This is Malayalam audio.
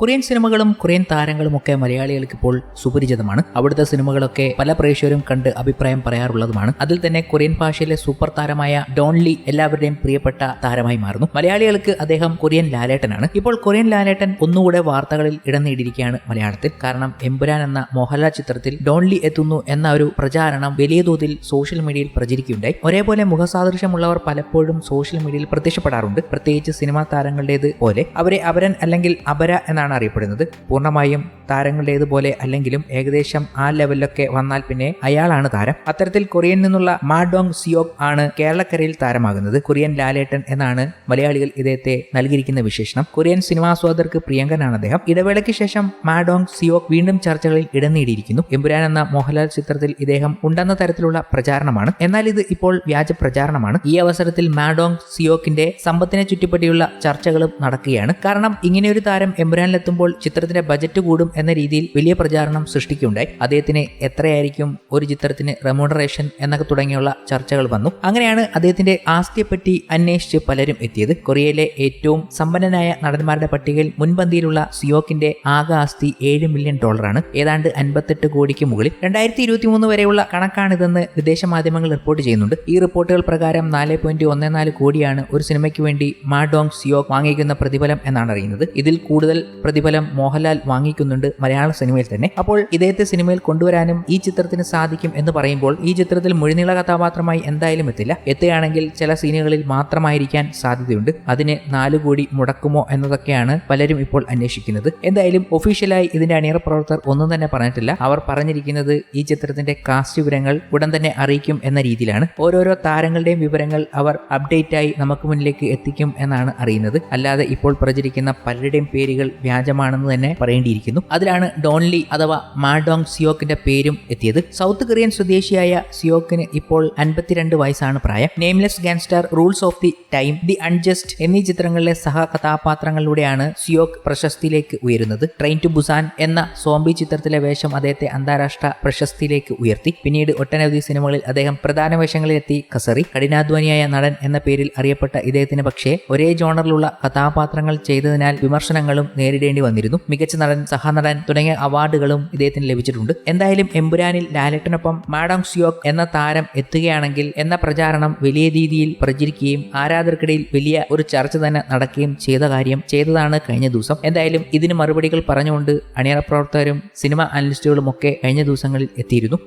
കൊറിയൻ സിനിമകളും കൊറിയൻ താരങ്ങളും ഒക്കെ മലയാളികൾക്ക് ഇപ്പോൾ സുപരിചിതമാണ്. അവിടുത്തെ സിനിമകളൊക്കെ പല പ്രേക്ഷകരും കണ്ട് അഭിപ്രായം പറയാറുള്ളതുമാണ്. അതിൽ തന്നെ കൊറിയൻ ഭാഷയിലെ സൂപ്പർ താരമായ ഡോൺലി എല്ലാവരുടെയും പ്രിയപ്പെട്ട താരമായി മാറുന്നു. മലയാളികൾക്ക് അദ്ദേഹം കൊറിയൻ ലാലേട്ടനാണ്. ഇപ്പോൾ കൊറിയൻ ലാലേട്ടൻ ഒന്നുകൂടെ വാർത്തകളിൽ ഇടം നേടിയിരിക്കുകയാണ് മലയാളത്തിൽ. കാരണം എമ്പുരാൻ എന്ന മോഹൻലാൽ ചിത്രത്തിൽ ഡോൺലി എത്തുന്നു എന്ന ഒരു പ്രചാരണം വലിയ തോതിൽ സോഷ്യൽ മീഡിയയിൽ പ്രചരിക്കുകയുണ്ടായി. ഒരേപോലെ മുഖസാദൃശ്യമുള്ളവർ പലപ്പോഴും സോഷ്യൽ മീഡിയയിൽ പ്രത്യക്ഷപ്പെടാറുണ്ട്. പ്രത്യേകിച്ച് സിനിമാ താരങ്ങളുടേത് പോലെ. അവരെ അപരൻ അല്ലെങ്കിൽ അപര എന്നാണ് അറിയപ്പെടുന്നത്. പൂർണമായും താരങ്ങളുടേതുപോലെ അല്ലെങ്കിലും ഏകദേശം ആ ലെവലിലൊക്കെ വന്നാൽ പിന്നെ അയാളാണ് താരം. അത്തരത്തിൽ കൊറിയൻ നിന്നുള്ള മാഡോങ് സിയോക് ആണ് കേരളക്കരയിൽ താരമാകുന്നത്. കൊറിയൻ ലാലേട്ടൻ എന്നാണ് മലയാളികൾ ഇദ്ദേഹത്തെ നൽകിയിരിക്കുന്ന വിശേഷണം. കൊറിയൻ സിനിമാസ്വാദർക്ക് പ്രിയങ്കനാണ് അദ്ദേഹം. ഇടവേളയ്ക്ക് ശേഷം മാഡോങ് സിയോക് വീണ്ടും ചർച്ചകളിൽ ഇടം നേടിയിരിക്കുന്നു. എമ്പുരാൻ എന്ന മോഹൻലാൽ ചിത്രത്തിൽ ഇദ്ദേഹം ഉണ്ടെന്ന തരത്തിലുള്ള പ്രചാരണമാണ്. എന്നാൽ ഇത് ഇപ്പോൾ വ്യാജ പ്രചാരണമാണ്. ഈ അവസരത്തിൽ മാഡോങ് സിയോക്കിന്റെ സമ്പത്തിനെ ചുറ്റിപ്പറ്റിയുള്ള ചർച്ചകളും നടക്കുകയാണ്. കാരണം ഇങ്ങനെയൊരു താരം എമ്പുരാനിലെത്തുമ്പോൾ ചിത്രത്തിന്റെ ബജറ്റ് കൂടും എന്ന രീതിയിൽ വലിയ പ്രചാരണം സൃഷ്ടിക്കുകയുണ്ടായി. അദ്ദേഹത്തിന് എത്രയായിരിക്കും ഒരു ചിത്രത്തിന് റെമോണറേഷൻ എന്നൊക്കെ തുടങ്ങിയുള്ള ചർച്ചകൾ വന്നു. അങ്ങനെയാണ് അദ്ദേഹത്തിന്റെ ആസ്തിയെപ്പറ്റി അന്വേഷിച്ച് പലരും എത്തിയത്. കൊറിയയിലെ ഏറ്റവും സമ്പന്നനായ നടന്മാരുടെ പട്ടികയിൽ മുൻപന്തിയിലുള്ള സിയോക്കിന്റെ ആകെ ആസ്തി ഏഴ് മില്യൺ ഡോളറാണ് ഏതാണ്ട് അൻപത്തെട്ട് കോടിക്ക് മുകളിൽ. രണ്ടായിരത്തി ഇരുപത്തി മൂന്ന് വരെയുള്ള കണക്കാണിതെന്ന് വിദേശ മാധ്യമങ്ങൾ റിപ്പോർട്ട് ചെയ്യുന്നുണ്ട്. ഈ റിപ്പോർട്ടുകൾ പ്രകാരം നാല് പോയിന്റ് ഒന്ന് നാല് കോടിയാണ് ഒരു സിനിമയ്ക്ക് വേണ്ടി മാഡോങ് സിയോക് വാങ്ങിക്കുന്ന പ്രതിഫലം എന്നാണ് അറിയുന്നത്. ഇതിൽ കൂടുതൽ പ്രതിഫലം മോഹൻലാൽ വാങ്ങിക്കുന്നുണ്ട് മലയാള സിനിമയിൽ തന്നെ. അപ്പോൾ ഇദ്ദേഹത്തെ സിനിമയിൽ കൊണ്ടുവരാനും ഈ ചിത്രത്തിന് സാധിക്കും എന്ന് പറയുമ്പോൾ ഈ ചിത്രത്തിൽ മുഴുനീള കഥാപാത്രമായി എന്തായാലും എത്തില്ല. എത്തുകയാണെങ്കിൽ ചില സീനുകളിൽ മാത്രമായിരിക്കാൻ സാധ്യതയുണ്ട്. അതിന് നാലു കോടി മുടക്കുമോ എന്നതൊക്കെയാണ് പലരും ഇപ്പോൾ അന്വേഷിക്കുന്നത്. എന്തായാലും ഒഫീഷ്യലായി ഇതിന്റെ അണിയറ പ്രവർത്തകർ ഒന്നും തന്നെ പറഞ്ഞിട്ടില്ല. അവർ പറഞ്ഞിരിക്കുന്നത് ഈ ചിത്രത്തിന്റെ കാസ്റ്റ് വിവരങ്ങൾ ഉടൻ തന്നെ അറിയിക്കും എന്ന രീതിയിലാണ്. ഓരോരോ താരങ്ങളുടെയും വിവരങ്ങൾ അവർ അപ്ഡേറ്റ് ആയി നമുക്ക് മുന്നിലേക്ക് എത്തിക്കും എന്നാണ് അറിയുന്നത്. അല്ലാതെ ഇപ്പോൾ പ്രചരിക്കുന്ന പലരുടെയും പേരുകൾ വ്യാജമാണെന്ന് തന്നെ പറയേണ്ടിയിരിക്കുന്നു. അതിലാണ് ഡോൺലി അഥവാ മാഡോങ് സിയോക്കിന്റെ പേരും എത്തിയത്. സൗത്ത് കൊറിയൻ സ്വദേശിയായ സിയോക്കിന് ഇപ്പോൾ അൻപത്തിരണ്ട് വയസ്സാണ് പ്രായം. Nameless gangster rules of the time the unjust എന്നീ ചിത്രങ്ങളിലെ സഹകഥാപാത്രങ്ങളിലൂടെയാണ് സിയോക്ക് പ്രശസ്തിയിലേക്ക് ഉയരുന്നത്. ട്രെയിൻ ടു ബുസാൻ എന്ന സോംബി ചിത്രത്തിലെ വേഷം അദ്ദേഹത്തെ അന്താരാഷ്ട്ര പ്രശസ്തിയിലേക്ക് ഉയർത്തി. പിന്നീട് ഒട്ടനവധി സിനിമകളിൽ അദ്ദേഹം പ്രധാന വേഷങ്ങളിലെത്തി കസറി. കഠിനാധ്വാനിയായ നടൻ എന്ന പേരിൽ അറിയപ്പെട്ട ഇദ്ദേഹത്തിന് പക്ഷേ ഒരേ ജോണറിലുള്ള കഥാപാത്രങ്ങൾ ചെയ്തതിനാൽ വിമർശനങ്ങളും നേരിടേണ്ടി വന്നിരുന്നു. മികച്ച നടൻ സഹനടൻ തുടങ്ങിയ അവാർഡുകളും ഇദ്ദേഹത്തിന് ലഭിച്ചിട്ടുണ്ട്. എന്തായാലും എമ്പുരാനിൽ ലാലേട്ടനൊപ്പം മാഡം സിയോക് എന്ന താരം എത്തുകയാണെങ്കിൽ എന്ന പ്രചാരണം വലിയ രീതിയിൽ പ്രചരിക്കുകയും ആരാധകർക്കിടയിൽ വലിയ ഒരു ചർച്ച തന്നെ നടക്കുകയും ചെയ്ത കാര്യം ചെയ്തതാണ് കഴിഞ്ഞ ദിവസം. എന്തായാലും ഇതിന് മറുപടികൾ പറഞ്ഞുകൊണ്ട് അണിയറ പ്രവർത്തകരും സിനിമ അനലിസ്റ്റുകളും ഒക്കെ കഴിഞ്ഞ ദിവസങ്ങളിൽ എത്തിയിരുന്നു.